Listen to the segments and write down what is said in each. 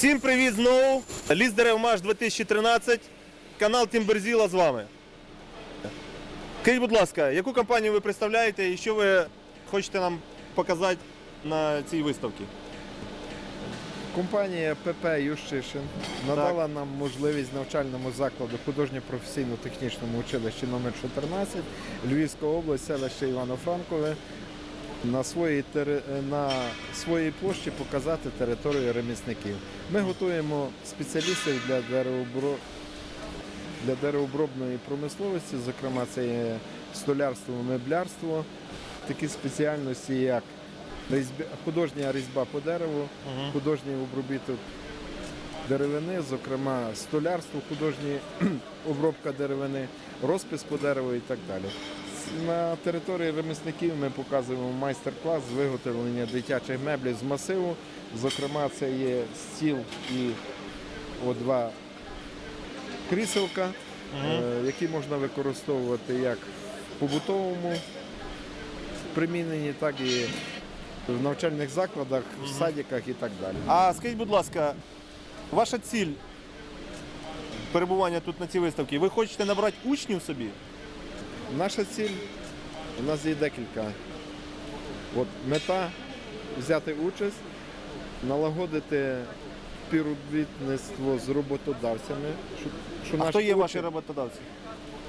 Всім привіт знову! Ліс дерев Маш 2013, канал Тімберзіла з вами. Скажіть, будь ласка, яку компанію ви представляєте і що ви хочете нам показати на цій виставці? Компанія ПП Ющишин надала нам можливість навчальному закладу художньо-професійно-технічному училищі номер 14 Львівська область, селище Івано-Франкове на своїй, на своїй площі показати територію ремісників. Ми готуємо спеціалістів для деревообро... для деревообробної промисловості, зокрема це є столярство, меблярство, такі спеціальності, як художня різьба по дереву, художній обробіток деревини, зокрема столярство, художні обробка деревини, розпис по дереву і так далі. На території ремісників ми показуємо майстер-клас з виготовлення дитячих меблів з масиву. Зокрема, це є стіл і о, два кріселка, е, які можна використовувати як в побутовому приміненні, так і в навчальних закладах, в садиках і так далі. А скажіть, будь ласка, ваша ціль перебування тут на цій виставці, ви хочете набрати учнів собі? Наша ціль, у нас є декілька. От мета взяти участь, налагодити співробітництво з роботодавцями. Що, що А наш хто є учень- ваші роботодавці?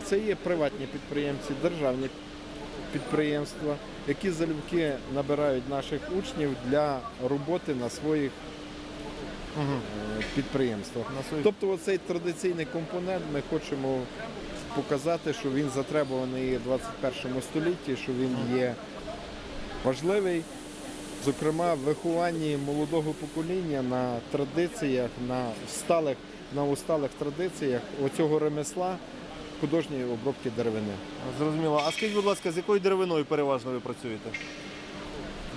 Це є приватні підприємці, державні підприємства, які залюбки набирають наших учнів для роботи на своїх е, підприємствах. На своїх- Тобто оцей традиційний компонент ми хочемо показати, що він затребуваний в 21 столітті, що він є важливий, зокрема в вихованні молодого покоління на традиціях, на сталих, на усталих традиціях оцього ремесла художньої обробки деревини. Зрозуміло. А скажіть, будь ласка, з якою деревиною переважно ви працюєте?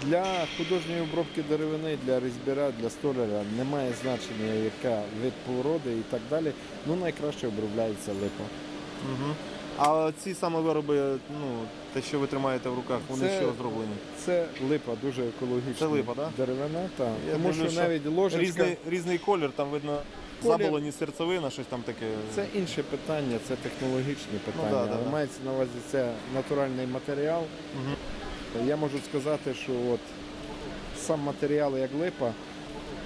Для художньої обробки деревини, для різьбіра, для столяра немає значення, яка вид породи і так далі. Ну найкраще обробляється липа. Угу. А ці саме вироби, ну, те, що ви тримаєте в руках, вони Це- що зроблені? Це липа, дуже екологічна Це липа, да? деревина. Та. Я Тому дивлюсь, що навіть ложечка Різний, різний колір, там видно Колір. заболоні серцевина, щось там таке. це інше питання, це технологічні питання. Ну да, да, Але да. мається на увазі це натуральний матеріал. Мгм. Я можу сказати, що от сам матеріал як липа,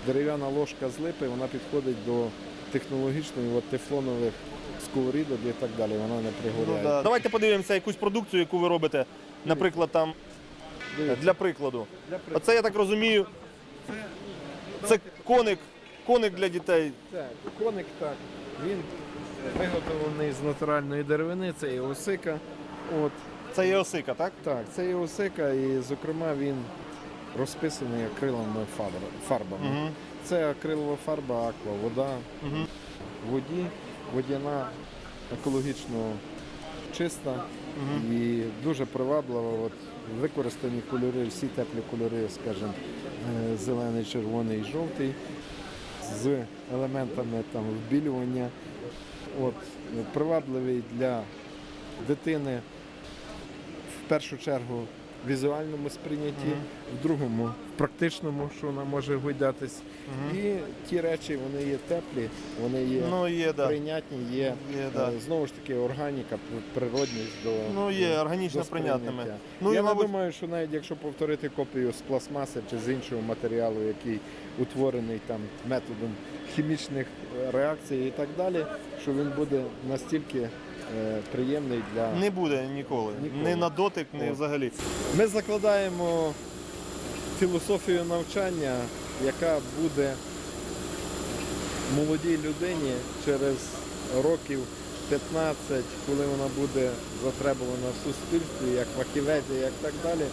дерев'яна ложка з липи, вона підходить до технологічної от, тефлонових сковорідок і так далі. Вона не Ну, да. Давайте подивимося якусь продукцію, яку ви робите, наприклад, там Дивіться. для прикладу. Оце я так розумію. Це коник, коник для дітей. Так, коник так. Він виготовлений з натуральної деревини, це є осика. От, Це є осика, так? так, це є осика, і, зокрема, він розписаний акриловими фабр- фарбами. Угу. Це акрилова фарба, аква, вода, Угу. в воді, водяна, екологічно чиста і дуже приваблива. От, використані кольори, всі теплі кольори, скажімо, е, зелений, червоний, і жовтий, з елементами там, вбілювання. От, привабливий для дитини в першу чергу візуальному сприйнятті, в другому в практичному, що вона може гойдатись. І ті речі вони є теплі, вони є Ну є, да. прийнятні, є, Є, да. е, знову ж таки органіка, пр- природність до Ну є до- органічно до прийнятними. сприйняття. Ну Я і не мабуть, думаю, що навіть якщо повторити копію з пластмаси чи з іншого матеріалу, який утворений там методом хімічних е, реакцій і так далі, що він буде настільки приємний для не буде ніколи. Ніколи. Ні на дотик, ні взагалі. Ми закладаємо філософію навчання, яка буде молодій людині через років 15, коли вона буде затребувана в суспільстві, як фахівець, і як так далі.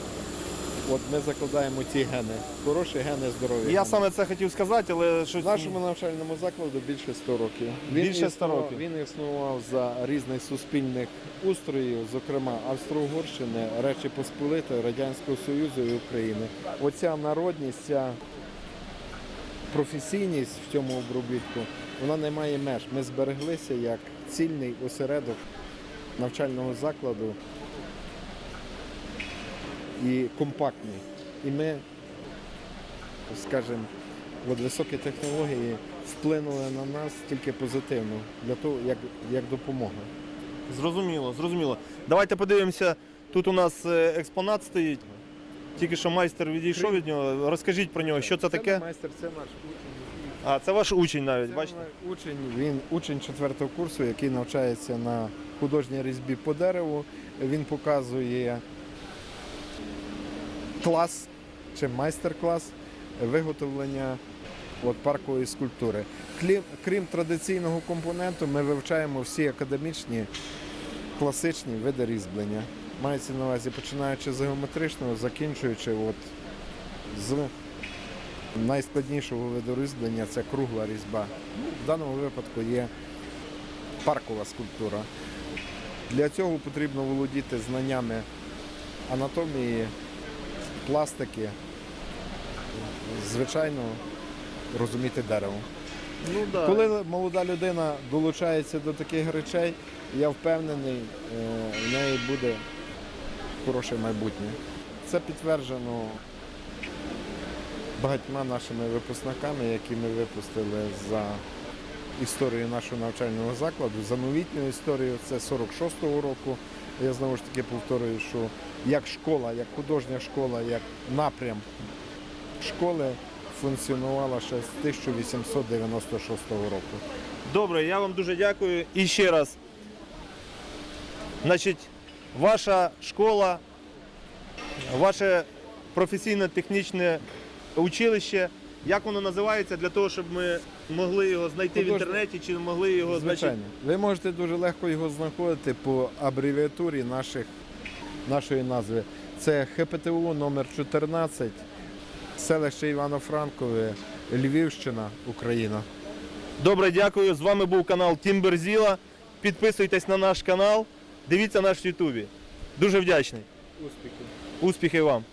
От ми закладаємо ці гени, хороші гени здоров'я. Я саме це хотів сказати, але щось. Нашому навчальному закладу більше 100 років. Більше 100 існував- років. Він існував за різних суспільних устроїв, зокрема Австро-Угорщини, Речі Посполитої, Радянського Союзу і України. Оця народність, ця професійність в цьому обробітку, вона не має меж. Ми збереглися як цільний осередок навчального закладу і компактний. І ми, скажімо, От високі технології вплинули на нас тільки позитивно, для того, як, як допомога. Зрозуміло, зрозуміло. Давайте подивимося. Тут у нас е, експонат стоїть. Тільки що майстер відійшов від нього. Розкажіть про нього, що це таке? майстер, це наш учень. А, це ваш учень навіть, Це бачите? наш учень, він учень четвертого курсу, який навчається на художній різьбі по дереву. Він показує клас чи майстер-клас виготовлення от, паркової скульптури. Крім традиційного компоненту, ми вивчаємо всі академічні класичні види різьблення. Мається на увазі починаючи з геометричного, закінчуючи от, з найскладнішого виду різьблення це кругла різьба. Ну, В даному випадку є паркова скульптура. Для цього потрібно володіти знаннями анатомії, пластики, звичайно, розуміти дерево. Ну, да. Коли молода людина долучається до таких речей, я впевнений, е, в неї буде хороше майбутнє. Це підтверджено багатьма нашими випускниками, які ми випустили за історію нашого навчального закладу, за новітню історію. Це 46-го року. Я знову ж таки повторюю, що як школа, як художня школа, як напрям школи функціонувала ще з 1896 року. Добре, я вам дуже дякую. І ще раз. Значить, ваша школа, ваше професійно-технічне училище, як воно називається, для того, щоб ми могли його знайти в інтернеті, чи могли його Звичайно, ви можете дуже легко його знаходити по абревіатурі наших, нашої назви. Це ХПТУ номер 14, селище Івано-Франкове, Львівщина, Україна. Добре, дякую. З вами був канал Тімберзіла. Підписуйтесь на наш канал, дивіться наш в Ютубі. Дуже вдячний. Успіхів! Успіхів вам!